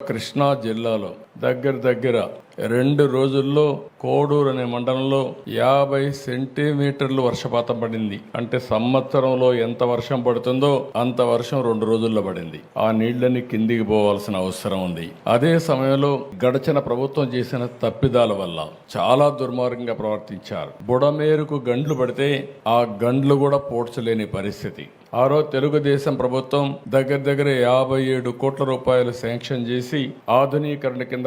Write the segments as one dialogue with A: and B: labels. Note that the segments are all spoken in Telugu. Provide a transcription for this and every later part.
A: కృష్ణా జిల్లాలో దగ్గర దగ్గర రెండు రోజుల్లో కోడూరు అనే మండలంలో యాభై సెంటీమీటర్లు వర్షపాతం పడింది. అంటే సంవత్సరంలో ఎంత వర్షం పడుతుందో అంత వర్షం రెండు రోజుల్లో పడింది. ఆ నీళ్ళని కిందికి పోవాల్సిన అవసరం ఉంది. అదే సమయంలో గడచిన ప్రభుత్వం చేసిన తప్పిదాల వల్ల చాలా దుర్మార్గంగా ప్రవర్తించారు. బుడమేరుకు గండ్లు పడితే ఆ గండ్లు కూడా పోడ్చలేని పరిస్థితి. ఆ రోజు తెలుగుదేశం ప్రభుత్వం దగ్గర దగ్గర యాభై ఏడు కోట్ల రూపాయలు శాంక్షన్ చేసి ఆధునీకరణ కింద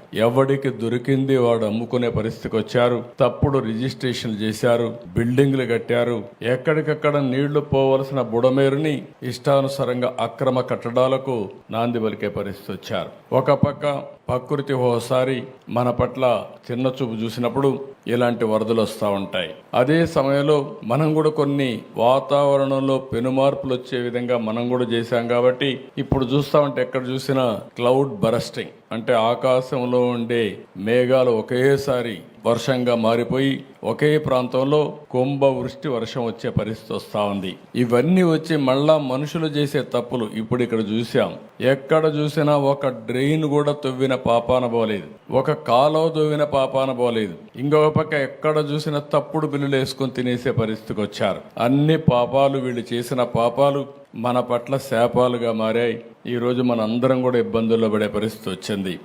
A: ఎవడికి దొరికింది వాడు అమ్ముకునే పరిస్థితికి వచ్చారు. తప్పుడు రిజిస్ట్రేషన్లు చేశారు. బిల్డింగ్లు కట్టారు. ఎక్కడికక్కడ నీళ్ళు పోవలసిన బుడమేరుని ఇష్టానుసారంగా అక్రమ కట్టడాలకు నాంది పలికే పరిస్థితి వచ్చారు. ఒక పక్క ప్రకృతి ఓసారి మన పట్ల చిన్న చూపు చూసినప్పుడు ఇలాంటి వరదలు వస్తూ ఉంటాయి. అదే సమయంలో మనం కూడా కొన్ని వాతావరణంలో పెనుమార్పులు వచ్చే విధంగా మనం కూడా చేశాం కాబట్టి ఇప్పుడు చూస్తా ఉంటే ఎక్కడ చూసినా క్లౌడ్ బరస్టింగ్ అంటే ఆకాశంలో ఉండే మేఘాలు ఒకేసారి వర్షంగా మారిపోయి ఒకే ప్రాంతంలో కుంభ వృష్టి వర్షం వచ్చే పరిస్థితి వస్తూ ఉంది. ఇవన్నీ వచ్చి మళ్ళా మనుషులు చేసే తప్పులు ఇప్పుడు ఇక్కడ చూసాం ఎక్కడ చూసినా ఒక డ్రైన్ కూడా తవ్విన పాపాన పోలేదు ఒక కాలో తవ్విన పాపాన పోలేదు ఇంకొక పక్క ఎక్కడ చూసినా తప్పుడు బిల్లులు వేసుకొని తినేసే పరిస్థితికి వచ్చారు. అన్ని పాపాలు వీళ్ళు చేసిన పాపాలు మన పట్ల శాపాలుగా మారాయి. ఈరోజు మన అందరం కూడా ఇబ్బందుల్లో పడే పరిస్థితి వచ్చింది.